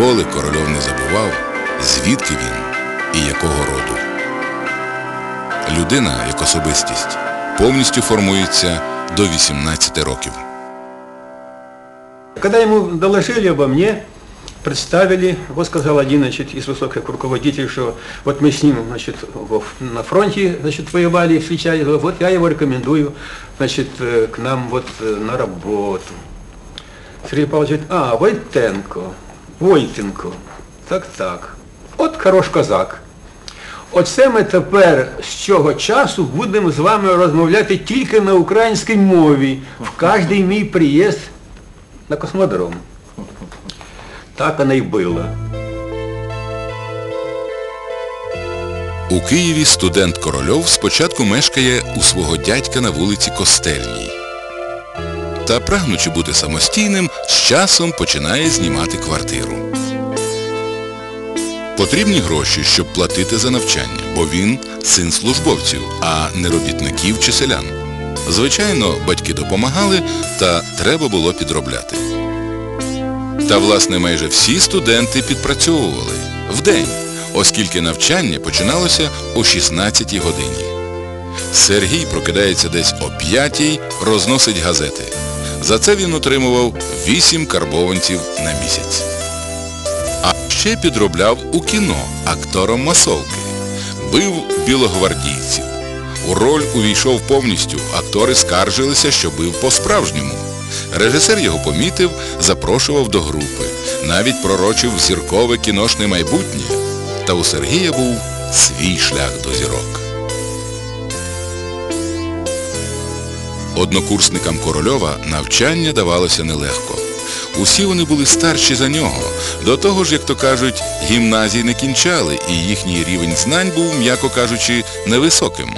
ніколи корольов не забував, звідки він і якого роду. Людина, як особистість, повністю формується до 18 років. Когда ему доложили обо мне, представили, вот сказал один значит, из высоких руководителей, что вот мы с ним значит, во- на фронте значит, воевали, встречались, вот я его рекомендую значит, э, к нам вот э, на работу. Сергей Павлович говорит, а, Войтенко, Войтенко, так, так, от хорош козак. Оце ми тепер з цього часу будемо з вами розмовляти тільки на українській мові в кожний мій приїзд на космодром. Так оно й було. У Києві студент Корольов спочатку мешкає у свого дядька на вулиці Костельній. Та прагнучи бути самостійним, з часом починає знімати квартиру. Потрібні гроші, щоб платити за навчання, бо він син службовців, а не робітників чи селян. Звичайно, батьки допомагали, та треба було підробляти. Та, власне, майже всі студенти підпрацьовували вдень, оскільки навчання починалося о 16 годині. Сергій прокидається десь о 5 розносить газети. За це він отримував 8 карбованців на місяць. А ще підробляв у кіно актором масовки. Бив білогвардійців. У роль увійшов повністю, актори скаржилися, що бив по-справжньому. Режисер його помітив, запрошував до групи, навіть пророчив зіркове кіношне майбутнє. Та у Сергія був свій шлях до зірок. Однокурсникам Корольова навчання давалося нелегко. Усі вони були старші за нього. До того ж, як то кажуть, гімназії не кінчали, і їхній рівень знань був, м'яко кажучи, невисоким.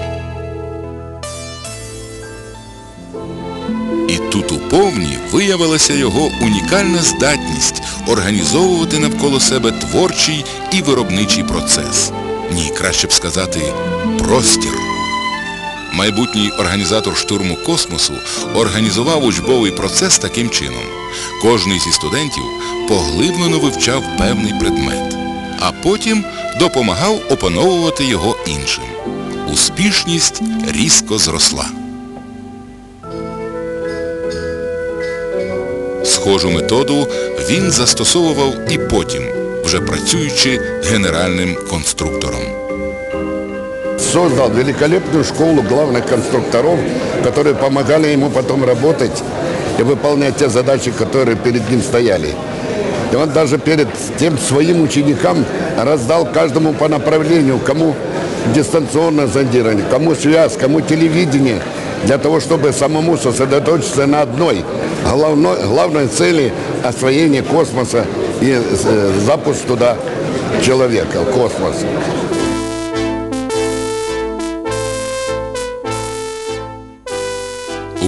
І тут у повні виявилася його унікальна здатність організовувати навколо себе творчий і виробничий процес. Ні, краще б сказати, простір. Майбутній організатор штурму космосу організував учбовий процес таким чином. Кожний зі студентів поглиблено вивчав певний предмет, а потім допомагав опановувати його іншим. Успішність різко зросла. Схожу методу він застосовував і потім, вже працюючи генеральним конструктором. Создал великолепную школу главных конструкторов, которые помогали ему потом работать и выполнять те задачи, которые перед ним стояли. И он даже перед тем своим ученикам раздал каждому по направлению, кому дистанционное зондирование, кому связь, кому телевидение, для того, чтобы самому сосредоточиться на одной главной, главной цели освоения космоса и э, запуск туда человека, в космос.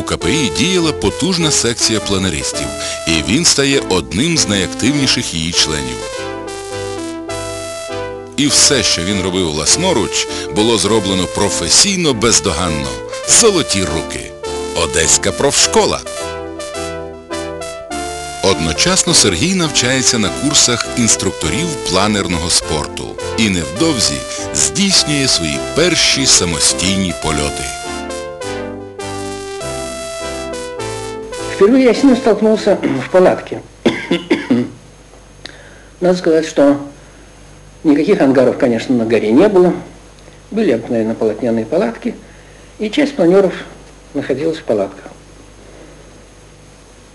КПІ діяла потужна секція планеристів, і він стає одним з найактивніших її членів. І все, що він робив власноруч, було зроблено професійно бездоганно. Золоті руки. Одеська профшкола. Одночасно Сергій навчається на курсах інструкторів планерного спорту і невдовзі здійснює свої перші самостійні польоти. Впервые я с ним столкнулся в палатке. Надо сказать, что никаких ангаров, конечно, на горе не было. Были обыкновенно полотняные палатки, и часть планеров находилась в палатках.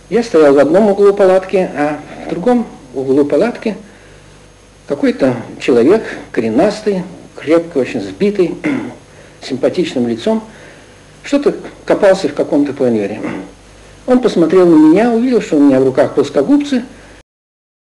Я стоял в одном углу палатки, а в другом углу палатки какой-то человек, коренастый, крепко, очень сбитый, симпатичным лицом, что-то копался в каком-то планере. Он посмотрел на меня, увидел, что у меня в руках плоскогубцы,